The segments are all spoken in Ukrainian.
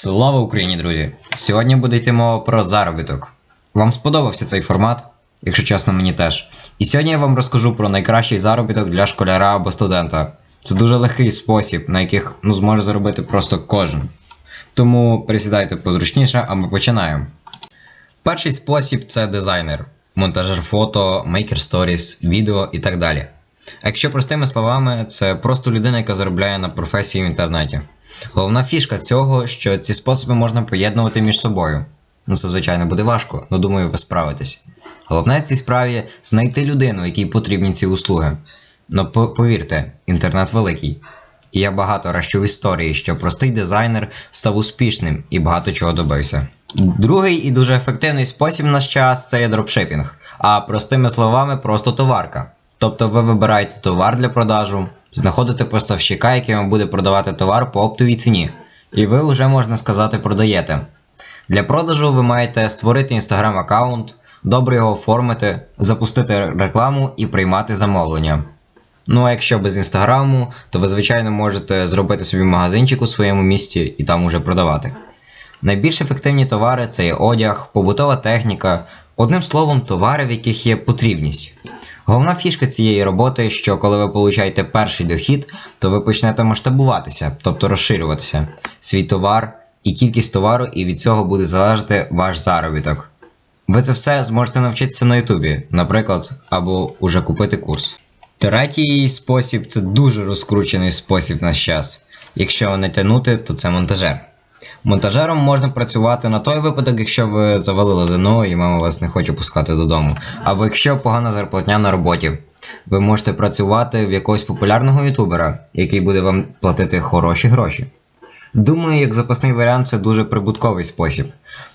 Слава Україні, друзі! Сьогодні буде йти мова про заробіток. Вам сподобався цей формат, якщо чесно, мені теж. І сьогодні я вам розкажу про найкращий заробіток для школяра або студента. Це дуже легкий спосіб, на яких ну, зможе заробити просто кожен. Тому присідайте позручніше, а ми починаємо. Перший спосіб це дизайнер, монтажер фото, мейкер сторіс, відео і так далі. А якщо простими словами, це просто людина, яка заробляє на професії в інтернеті. Головна фішка цього, що ці способи можна поєднувати між собою. Ну, це, звичайно, буде важко, але думаю, ви справитесь. Головне в цій справі знайти людину, якій потрібні ці услуги. Ну повірте, інтернет великий. І я багато раз чув історії, що простий дизайнер став успішним і багато чого добився. Другий і дуже ефективний спосіб в наш час це є дропшипінг, а простими словами, просто товарка. Тобто ви вибираєте товар для продажу, знаходите поставщика, який вам буде продавати товар по оптовій ціні, і ви вже можна сказати продаєте. Для продажу ви маєте створити інстаграм аккаунт, добре його оформити, запустити рекламу і приймати замовлення. Ну а якщо без інстаграму, то ви звичайно можете зробити собі магазинчик у своєму місті і там уже продавати. Найбільш ефективні товари це є одяг, побутова техніка, одним словом, товари, в яких є потрібність. Головна фішка цієї роботи, що коли ви получаєте перший дохід, то ви почнете масштабуватися, тобто розширюватися, свій товар і кількість товару, і від цього буде залежати ваш заробіток. Ви це все зможете навчитися на Ютубі, наприклад, або уже купити курс. Третій спосіб це дуже розкручений спосіб в наш час. Якщо не тягнути, то це монтажер. Монтажером можна працювати на той випадок, якщо ви завалили ЗНО і мама вас не хоче пускати додому. Або якщо погана зарплатня на роботі. Ви можете працювати в якогось популярного ютубера, який буде вам платити хороші гроші. Думаю, як запасний варіант це дуже прибутковий спосіб.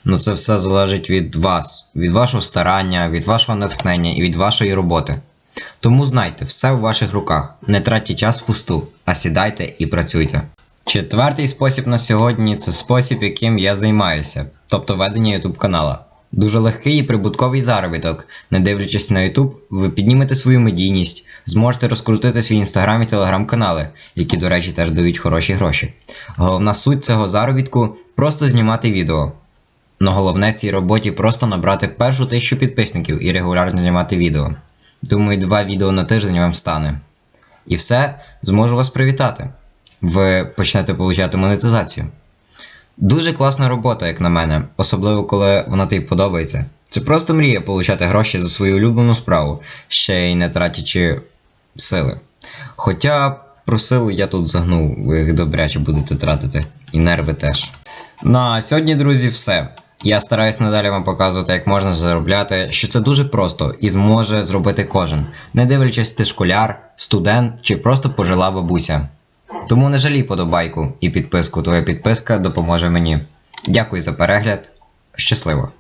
Ну це все залежить від вас, від вашого старання, від вашого натхнення і від вашої роботи. Тому знайте, все в ваших руках. Не тратьте час впусту, а сідайте і працюйте. Четвертий спосіб на сьогодні це спосіб, яким я займаюся, тобто ведення YouTube канала. Дуже легкий і прибутковий заробіток. Не дивлячись на YouTube, ви піднімете свою медійність, зможете розкрутити свій інстаграм і телеграм канали, які, до речі, теж дають хороші гроші. Головна суть цього заробітку просто знімати відео. Но головне в цій роботі просто набрати першу тисячу підписників і регулярно знімати відео. Думаю, два відео на тиждень вам стане. І все, зможу вас привітати. Ви почнете получати монетизацію. Дуже класна робота, як на мене, особливо коли вона тобі подобається. Це просто мрія получати гроші за свою улюблену справу, ще й не тратячи сили. Хоча про сили я тут загнув, ви їх добряче будете тратити, і нерви теж. На сьогодні, друзі, все. Я стараюсь надалі вам показувати, як можна заробляти, що це дуже просто і зможе зробити кожен, не дивлячись ти школяр, студент чи просто пожила бабуся. Тому не жалій подобайку і підписку, твоя підписка допоможе мені. Дякую за перегляд. Щасливо!